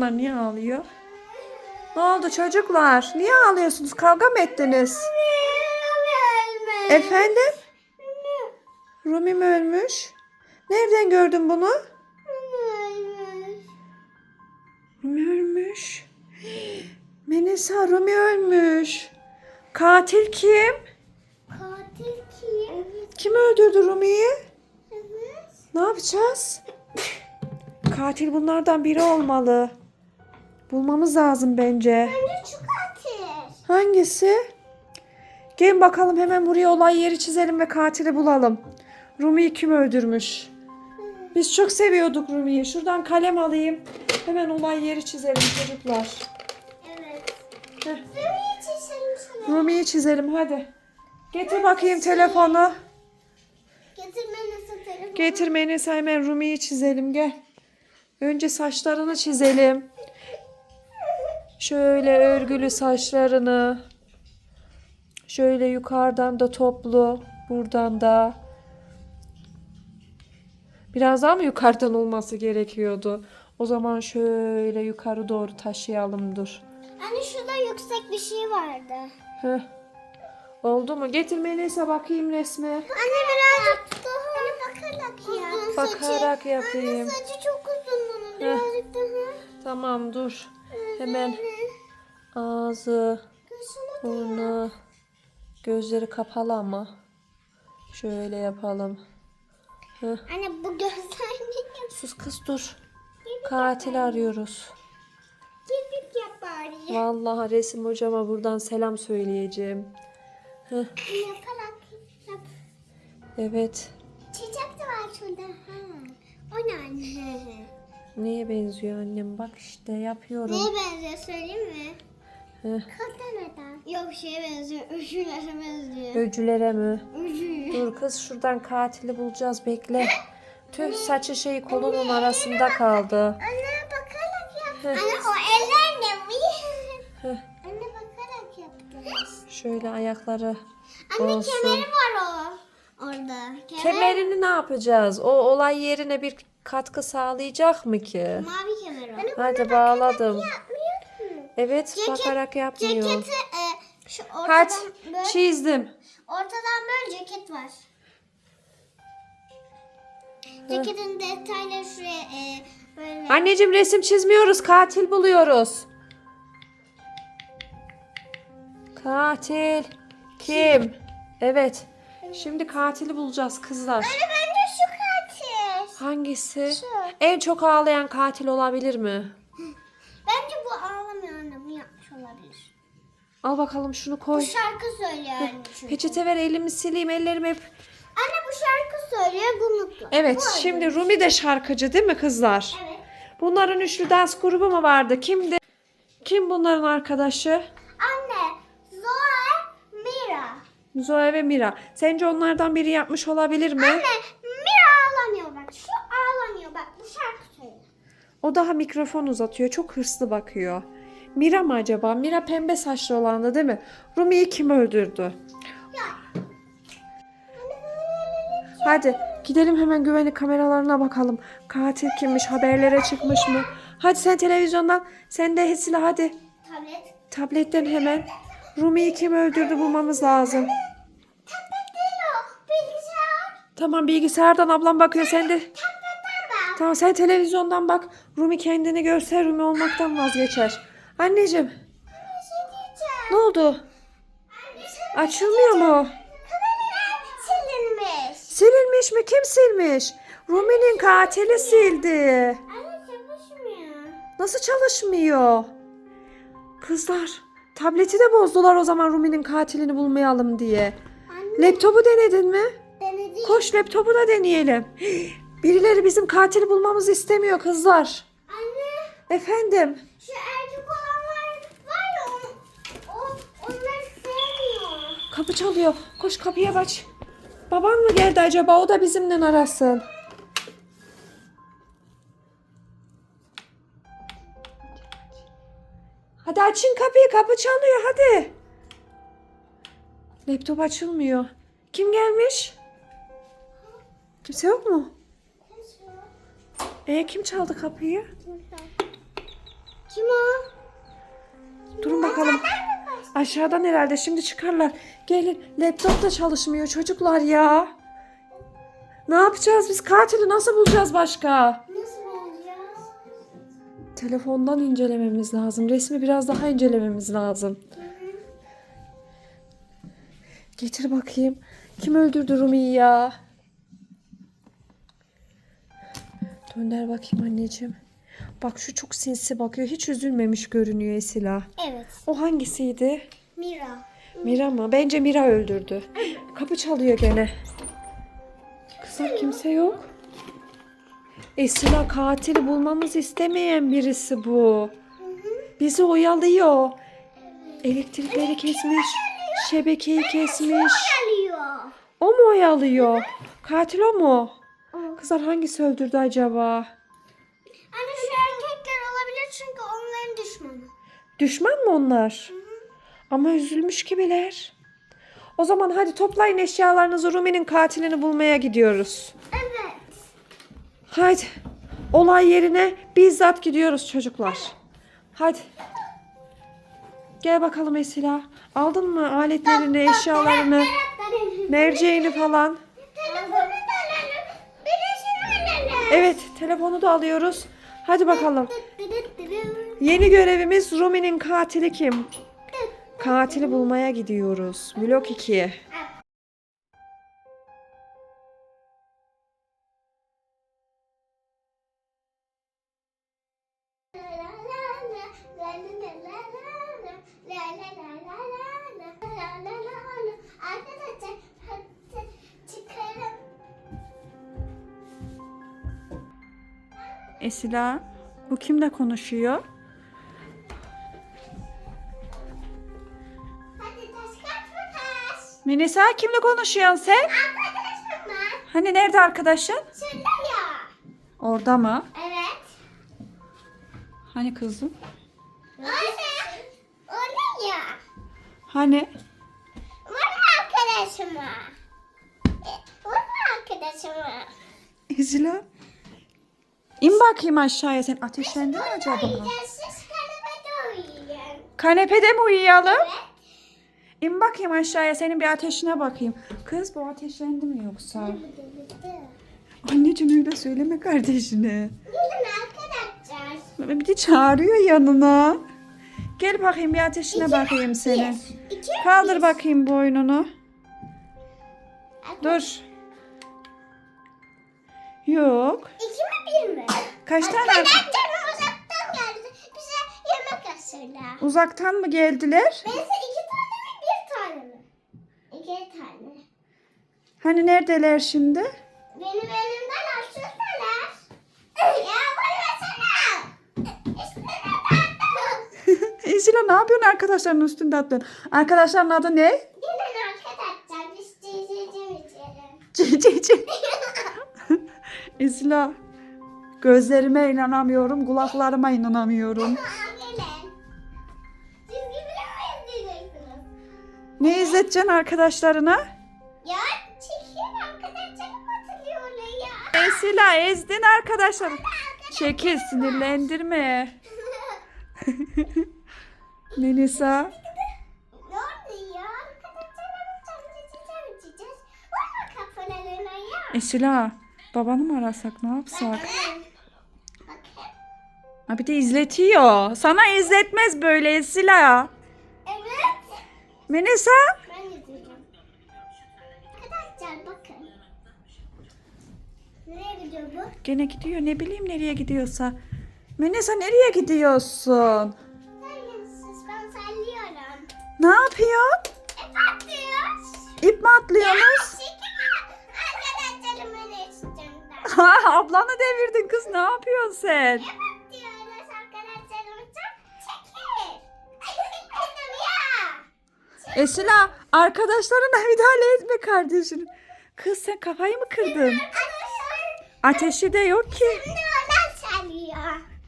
Bunlar niye ağlıyor? Ne oldu çocuklar? Niye ağlıyorsunuz? Kavga mı ettiniz? Efendim? Rumi mi ölmüş? Nereden gördün bunu? Rumi ölmüş. Menesa Rumi ölmüş. Katil kim? Katil kim? Kim öldürdü Rumi'yi? Ne yapacağız? Katil bunlardan biri olmalı. Bulmamız lazım bence. Bence katil. Hangisi? Gelin bakalım hemen buraya olay yeri çizelim ve katili bulalım. Rumi'yi kim öldürmüş? Biz çok seviyorduk Rumi'yi. Şuradan kalem alayım. Hemen olay yeri çizelim çocuklar. Evet. Heh. Nereye çizelim sana? Rumi'yi çizelim hadi. Getir bakayım telefonu. Getirme nasıl telefonu? Getirmeniz hemen Rumi'yi çizelim gel. Önce saçlarını çizelim. Şöyle örgülü saçlarını. Şöyle yukarıdan da toplu. Buradan da. Biraz daha mı yukarıdan olması gerekiyordu? O zaman şöyle yukarı doğru taşıyalım dur. Anne şurada yüksek bir şey vardı. Heh. Oldu mu? Getir Melisa bakayım resme. Anne birazcık daha. Bakarak ya. Bakarak yapayım. Anne saçı çok uzun bunun. Birazcık daha. Tamam dur. Hemen ağzı, burnu, gözleri kapalı ama. Şöyle yapalım. Heh. Anne bu gözler ne? Sus kız dur. Katil arıyoruz. Kirpik yap bari. Vallahi resim hocama buradan selam söyleyeceğim. Heh, Yaparak yap. evet. Çiçek de var şurada. Ha. O ne anne? Neye benziyor annem? Bak işte yapıyorum. Neye benziyor söyleyeyim mi? Heh. Katana'dan. Yok şeye benziyor. Öşülere benziyor. Öcülere mi? Öcü. Dur kız şuradan katili bulacağız bekle. Tüh saçı şey kolunun arasında kaldı. Anne bakarak yaptı. Anne o eller? Heh. Anne bakarak yaptı. Şöyle ayakları Anne olsun. kemeri var o. Orada. Kemer. Kemerini ne yapacağız? O olay yerine bir katkı sağlayacak mı ki? Mavi kemer o. Anne Hadi bağladım. Evet Ceket- bakarak yapmıyor. Ceketi e, şu ortadan Hadi böyle, çizdim. ortadan böyle ceket var. Ceketin detayları şuraya e, böyle. Anneciğim resim çizmiyoruz. Katil buluyoruz. Katil kim? Evet. Şimdi katili bulacağız kızlar. Katil. Hangisi? Şu. En çok ağlayan katil olabilir mi? Bence bu ağlamıyor anne. Bu yapmış olabilir. Al bakalım şunu Bu koy. şarkı söylüyor anne çünkü. Peçete ver elimi sileyim ellerim hep. Anne bu şarkı söylüyor bu mutlu. Evet Bu öyle. şimdi Rumi de şarkıcı değil mi kızlar? Evet. Bunların üçlü dans grubu mu vardı? Kimdi? Kim bunların arkadaşı? Anne, Zoe, Mira. Zoe ve Mira. Sence onlardan biri yapmış olabilir mi? Anne. Şu ağlamıyor bak. Bu şarkı söylüyor. O daha mikrofon uzatıyor. Çok hırslı bakıyor. Mira mı acaba? Mira pembe saçlı olandı değil mi? Rumi'yi kim öldürdü? Ya. Hadi gidelim hemen güvenlik kameralarına bakalım. Katil kimmiş? Haberlere çıkmış mı? Hadi sen televizyondan. Sen de Hesile hadi. Tablet. Tabletten hemen. Rumi'yi kim öldürdü bulmamız lazım. Tablet değil o. Bilgisayar. Tamam bilgisayardan ablam bakıyor. Sen de. Tamam sen televizyondan bak. Rumi kendini görse Rumi olmaktan vazgeçer. Anneciğim şey ne oldu? Şey Açılmıyor mu? Silinmiş. Silinmiş mi? Kim silmiş? Rumi'nin katili sildi. Anne çalışmıyor. Nasıl çalışmıyor? Kızlar tableti de bozdular o zaman Rumi'nin katilini bulmayalım diye. Anne, Laptopu denedin mi? Koş laptopu da deneyelim. Birileri bizim katili bulmamızı istemiyor kızlar. Anne, Efendim? şu erkek olanlar var ya, on, o, onları sevmiyor. Kapı çalıyor. Koş kapıya aç. Baban mı geldi acaba? O da bizimle arasın. Hadi açın kapıyı. Kapı çalıyor hadi. Laptop açılmıyor. Kim gelmiş? Kimse yok mu? Nasıl? E kim çaldı kapıyı? Kim o? Durun bakalım. Aşağıdan herhalde şimdi çıkarlar. Gelin laptop da çalışmıyor çocuklar ya. Ne yapacağız biz katili nasıl bulacağız başka? Nasıl olacağız? Telefondan incelememiz lazım. Resmi biraz daha incelememiz lazım. Getir bakayım. Kim öldürdü Rumi'yi ya? Dönder bakayım anneciğim. Bak şu çok sinsi bakıyor. Hiç üzülmemiş görünüyor Esila. Evet. O hangisiydi? Mira. Mira mı? Bence Mira öldürdü. Kapı çalıyor gene. Kızım kimse yok. Esila katili bulmamızı istemeyen birisi bu. Bizi oyalıyor. Elektrikleri kesmiş. Şebekeyi kesmiş. O mu oyalıyor? Katil o mu? Kızlar hangisi öldürdü acaba? Anne şu erkekler olabilir çünkü onların düşmanı. Düşman mı onlar? Ama üzülmüş gibiler. O zaman hadi toplayın eşyalarınızı Rumi'nin katilini bulmaya gidiyoruz. Evet. Haydi. Olay yerine bizzat gidiyoruz çocuklar. Hadi. Gel bakalım Esila. Aldın mı aletlerini, eşyalarını, merceğini falan? Evet, telefonu da alıyoruz. Hadi bakalım. Yeni görevimiz Rumi'nin katili kim? Katili bulmaya gidiyoruz. Blok 2'ye. Esila, bu kimle konuşuyor? Melisa kimle konuşuyorsun sen? Arkadaşım var. Hani nerede arkadaşın? Şurada ya. Orada mı? Evet. Hani kızım? Orada. Orada ya. Hani? Var arkadaşım var. E, Var arkadaşım var. Esila. İn bakayım aşağıya sen ateşlendin mi acaba? Siz kanepede uyuyun. Kanepede mi uyuyalım? Evet. İn bakayım aşağıya senin bir ateşine bakayım. Kız bu ateşlendi mi yoksa? Anneciğim öyle söyleme kardeşine. Bir de çağırıyor yanına. Gel bakayım bir ateşine bakayım senin. Bir, iki, Kaldır bakayım boynunu. bir. Dur. Yok. İki bir mi? Kaç tane? Arkadaşlarım uzaktan geldi. Bize yemek hazırlar. Uzaktan mı geldiler? Neyse iki tane mi bir tane mi? İki tane. Hani neredeler şimdi? Benim elimden açsınlar. ya vurmasana. Üstüne taktım. Esila ne yapıyorsun arkadaşların üstünde atlıyorsun? Arkadaşların adı ne? Gelin arkadaşlar biz cicicim içelim. Cici cici. Gözlerime inanamıyorum, kulaklarıma inanamıyorum. Ne izleteceksin arkadaşlarına? Ya çekin arkadaşlarım hatırlıyorlar ya. Esila ezdin arkadaşlar. Çekil sinirlendirme. Melisa. Esila babanı mı arasak ne yapsak? Ha bir de izletiyor. Sana izletmez böyle Esila. Evet. Melisa. Ben izleyeceğim. Arkadaşlar bakın. Nereye gidiyor bu? Gene gidiyor ne bileyim nereye gidiyorsa. Melisa nereye gidiyorsun? Sayın ben sallıyorum. Ne yapıyorsun? E patlıyor. İp mi atlıyorsunuz? Çekin. Arkadaşlarımın üstünden. Ha, ablanı devirdin kız ne yapıyorsun sen? E Esila arkadaşlarına müdahale etme kardeşim. Kız sen kafayı mı kırdın? Ateşi de yok ki.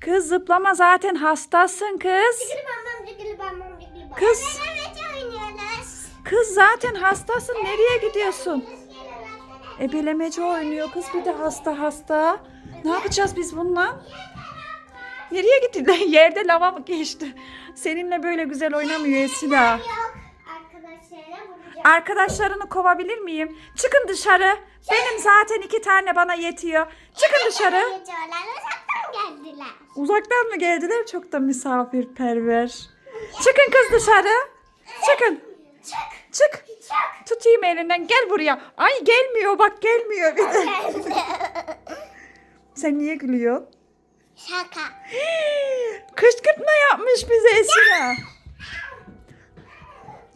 Kız zıplama zaten hastasın kız. Kız. Kız zaten hastasın nereye gidiyorsun? Ebelemeci oynuyor kız bir de hasta hasta. Ne yapacağız biz bununla? Nereye gittiler? Yerde lava geçti? Seninle böyle güzel oynamıyor Esila. Vuracağım. Arkadaşlarını kovabilir miyim? Çıkın dışarı. Benim zaten iki tane bana yetiyor. Çıkın dışarı. Geçiyorlar. Uzaktan geldiler. Uzaktan mı geldiler? Çok da misafirperver. Çıkın kız dışarı. Çıkın. Çık. Çık. Çık. Tutayım elinden. Gel buraya. Ay gelmiyor bak gelmiyor bir de. Sen niye gülüyorsun? Şaka. Kışkırtma yapmış bize Esra.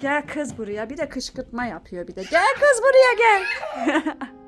Gel kız buraya. Bir de kışkırtma yapıyor bir de. Gel kız buraya gel.